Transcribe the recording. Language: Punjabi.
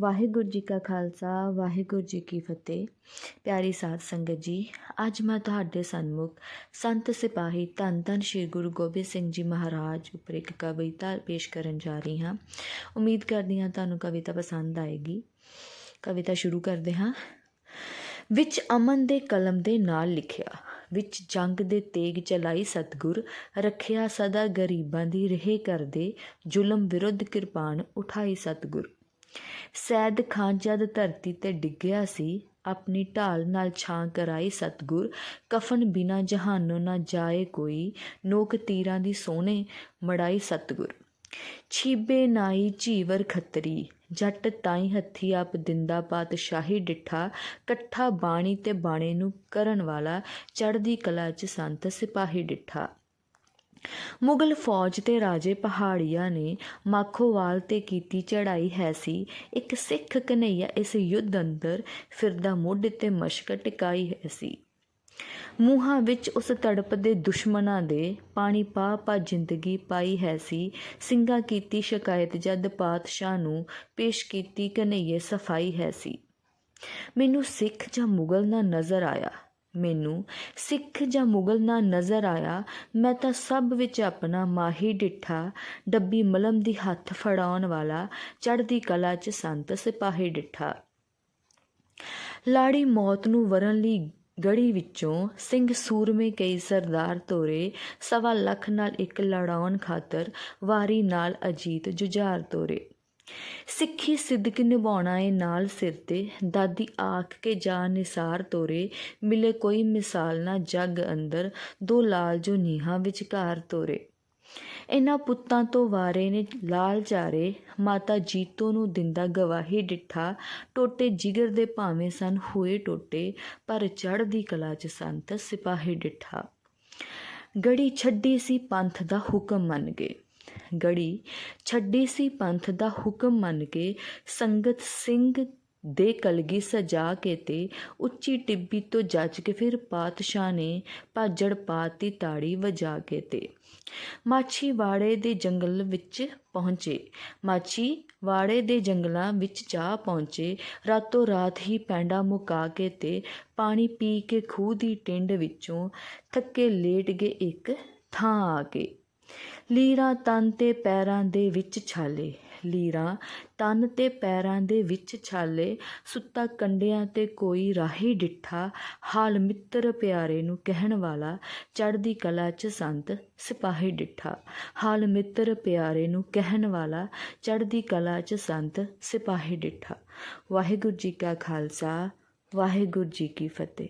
ਵਾਹਿਗੁਰੂ ਜੀ ਕਾ ਖਾਲਸਾ, ਵਾਹਿਗੁਰੂ ਜੀ ਕੀ ਫਤਿਹ। ਪਿਆਰੀ ਸਾਧ ਸੰਗਤ ਜੀ, ਅੱਜ ਮੈਂ ਤੁਹਾਡੇ ਸਨਮੁਖ ਸੰਤ ਸਿਪਾਹੀ ਧੰਨ ਧੰਨ ਸ਼੍ਰੀ ਗੁਰੂ ਗੋਬਿੰਦ ਸਿੰਘ ਜੀ ਮਹਾਰਾਜ ਉੱਪਰ ਇੱਕ ਕਵਿਤਾ ਪੇਸ਼ ਕਰਨ ਜਾ ਰਹੀ ਹਾਂ। ਉਮੀਦ ਕਰਦੀ ਹਾਂ ਤੁਹਾਨੂੰ ਕਵਿਤਾ ਪਸੰਦ ਆਏਗੀ। ਕਵਿਤਾ ਸ਼ੁਰੂ ਕਰਦੇ ਹਾਂ। ਵਿੱਚ ਅਮਨ ਦੇ ਕਲਮ ਦੇ ਨਾਲ ਲਿਖਿਆ, ਵਿੱਚ ਜੰਗ ਦੇ ਤੇਗ ਚਲਾਈ ਸਤਗੁਰ, ਰੱਖਿਆ ਸਦਾ ਗਰੀਬਾਂ ਦੀ ਰਹੇ ਕਰਦੇ, ਜ਼ੁਲਮ ਵਿਰੁੱਧ ਕਿਰਪਾਨ ਉਠਾਈ ਸਤਗੁਰ। ਸੈਦ ਖਾਂ ਜਦ ਧਰਤੀ ਤੇ ਡਿੱਗਿਆ ਸੀ, ਆਪਣੀ ਢਾਲ ਨਾਲ ਛਾਂ ਕਰਾਈ ਸਤਗੁਰ, ਕਫਨ ਬਿਨਾ ਜਹਾਨੋਂ ਨਾ ਜਾਏ ਕੋਈ, ਨੋਕ ਤੀਰਾਂ ਦੀ ਸੋਹਣੇ ਮੜਾਈ ਸਤਗੁਰ। ਛੀਬੇ ਨਾਈ ਝੀਵਰ ਖੱਤਰੀ, ਜੱਟ ਤਾਈ ਹੱਥੀ ਆਪ ਦਿੰਦਾ ਪਾਤਸ਼ਾਹੀ ਡਿੱਠਾ ਇਕੱਠਾ ਬਾਣੀ ਤੇ ਬਾਣੇ ਨੂੰ ਕਰਨ ਵਾਲਾ, ਚੜ੍ਹਦੀ ਕਲਾ 'ਚ ਸੰਤ ਸਿਪਾਹੀ ਡਿੱਠਾ। ਮੁਗਲ ਫੌਜ ਤੇ ਰਾਜੇ ਪਹਾੜੀਆ ਨੇ ਮਾਖੋਵਾਲ ਤੇ ਕੀਤੀ ਚੜਾਈ ਹੈ ਸੀ। ਇੱਕ ਸਿੱਖ ਕਨਈਆ ਇਸ ਯੁੱਧ ਅੰਦਰ ਫਿਰਦਾ ਮੁੱਢ ਤੇ ਮਸ਼ਕ ਟਿਕਾਈ ਹੈ ਸੀ। ਮੂੰਹਾਂ ਵਿੱਚ ਉਸ ਤੜਪਦੇ ਦੁਸ਼ਮਣਾਂ ਦੇ ਪਾਣੀ ਪਾ ਪਾ ਜ਼ਿੰਦਗੀ ਪਾਈ ਹੈ ਸੀ। ਸਿੰਘਾਂ ਕੀਤੀ ਸ਼ਿਕਾਇਤ, ਜਦ ਪਾਤਸ਼ਾਹ ਨੂੰ ਪੇਸ਼ ਕੀਤੀ ਕਨਈਏ ਸਫ਼ਾਈ ਹੈ ਸੀ। ਮੈਨੂੰ ਸਿੱਖ ਜਾਂ ਮੁਗਲ ਨਾ ਨਜ਼ਰ ਆਇਆ। ਮੈਨੂੰ ਸਿੱਖ ਜਾਂ ਮੁਗਲ ਨਾ ਨਜ਼ਰ ਆਇਆ, ਮੈਂ ਤਾਂ ਸਭ ਵਿੱਚ ਆਪਣਾ ਮਾਹੀ ਡਿੱਠਾ, ਡੱਬੀ ਮਲਮ ਦੀ ਹੱਥ ਫੜਾਉਣ ਵਾਲਾ, ਚੜ੍ਹਦੀ ਕਲਾ 'ਚ ਸੰਤ ਸਿਪਾਹੀ ਡਿੱਠਾ। ਲਾੜੀ ਮੌਤ ਨੂੰ ਵਰਨ ਲਈ ਗੜੀ ਵਿੱਚੋਂ ਸਿੰਘ ਸੂਰਮੇ ਕਈ ਸਰਦਾਰ ਤੋਰੇ, ਸਵਾ ਲੱਖ ਨਾਲ ਇੱਕ ਲੜਾਉਣ ਖਾਤਰ ਵਾਰੀ ਨਾਲ ਅਜੀਤ ਜੁਝਾਰ ਤੋਰੇ। ਸਿੱਖੀ ਸਿੱਧਕ ਨਿਭਾਉਣਾ ਏ ਨਾਲ ਸਿਰ ਤੇ, ਦਾਦੀ ਆਖ ਕੇ ਜਾ ਨਿਸਾਰ ਤੋਰੇ, ਮਿਲੇ ਕੋਈ ਮਿਸਾਲ ਨਾ ਜੱਗ ਅੰਦਰ, ਦੋ ਲਾਲ ਜੋ ਨੀਹਾਂ ਵਿਚਕਾਰ ਤੋਰੇ। ਇਹਨਾਂ ਪੁੱਤਾਂ ਤੋਂ ਵਾਰੇ ਨੇ ਲਾਲ ਚਾਰੇ, ਮਾਤਾ ਜੀਤੋ ਨੂੰ ਦਿੰਦਾ ਗਵਾਹੀ ਡਿੱਠਾ, ਟੋਟੇ ਜਿਗਰ ਦੇ ਭਾਵੇਂ ਸਨ ਹੋਏ ਟੋਟੇ, ਪਰ ਚੜ੍ਹਦੀ ਕਲਾ 'ਚ ਸੰਤ ਸਿਪਾਹੀ ਡਿੱਠਾ। ਗੜੀ ਛੱਡੀ ਸੀ ਪੰਥ ਦਾ ਹੁਕਮ ਮੰਨ ਗਏ ਗੜੀ ਛੱਡੀ ਸੀ ਪੰਥ ਦਾ ਹੁਕਮ ਮੰਨ ਕੇ, ਸੰਗਤ ਸਿੰਘ ਦੇ ਕਲਗੀ ਸਜਾ ਕੇ ਤੇ ਉੱਚੀ ਟਿੱਬੀ ਤੋਂ ਜੱਜ ਕੇ ਫਿਰ ਪਾਤਸ਼ਾਹ ਨੇ ਭਾਜੜ ਪਾਤੀ ਤਾੜੀ ਵਜਾ ਕੇ ਤੇ ਮਾਛੀ ਵਾੜੇ ਦੇ ਜੰਗਲ ਵਿੱਚ ਪਹੁੰਚੇ। ਮਾਛੀ ਵਾੜੇ ਦੇ ਜੰਗਲਾਂ ਵਿੱਚ ਜਾ ਪਹੁੰਚੇ। ਰਾਤੋਂ ਰਾਤ ਹੀ ਪੈਂਡਾ ਮੁਕਾ ਕੇ ਤੇ ਪਾਣੀ ਪੀ ਕੇ ਖੂਹ ਦੀ ਟਿੰਡ ਵਿੱਚੋਂ ਥੱਕੇ ਲੇਟ ਗਏ ਇੱਕ ਥਾਂ ਆ ਕੇ। ਲੀਰਾਂ ਤਨ ਤੇ ਪੈਰਾਂ ਦੇ ਵਿੱਚ ਛਾਲੇ। ਲੀਰਾਂ ਤਨ ਤੇ ਪੈਰਾਂ ਦੇ ਵਿੱਚ ਛਾਲੇ, ਸੁੱਤਾ ਕੰਡਿਆਂ ਤੇ ਕੋਈ ਰਾਹੀ ਡਿੱਠਾ, ਹਾਲ ਮਿੱਤਰ ਪਿਆਰੇ ਨੂੰ ਕਹਿਣ ਵਾਲਾ, ਚੜ੍ਹਦੀ ਕਲਾ 'ਚ ਸੰਤ, ਸਿਪਾਹੀ ਡਿੱਠਾ। ਹਾਲ ਮਿੱਤਰ ਪਿਆਰੇ ਨੂੰ ਕਹਿਣ ਵਾਲਾ, ਚੜ੍ਹਦੀ ਕਲਾ 'ਚ ਸੰਤ, ਸਿਪਾਹੀ ਡਿੱਠਾ। ਵਾਹਿਗੁਰੂ ਜੀ ਕਾ ਖਾਲਸਾ, ਵਾਹਿਗੁਰੂ ਜੀ ਕੀ ਫਤਿਹ।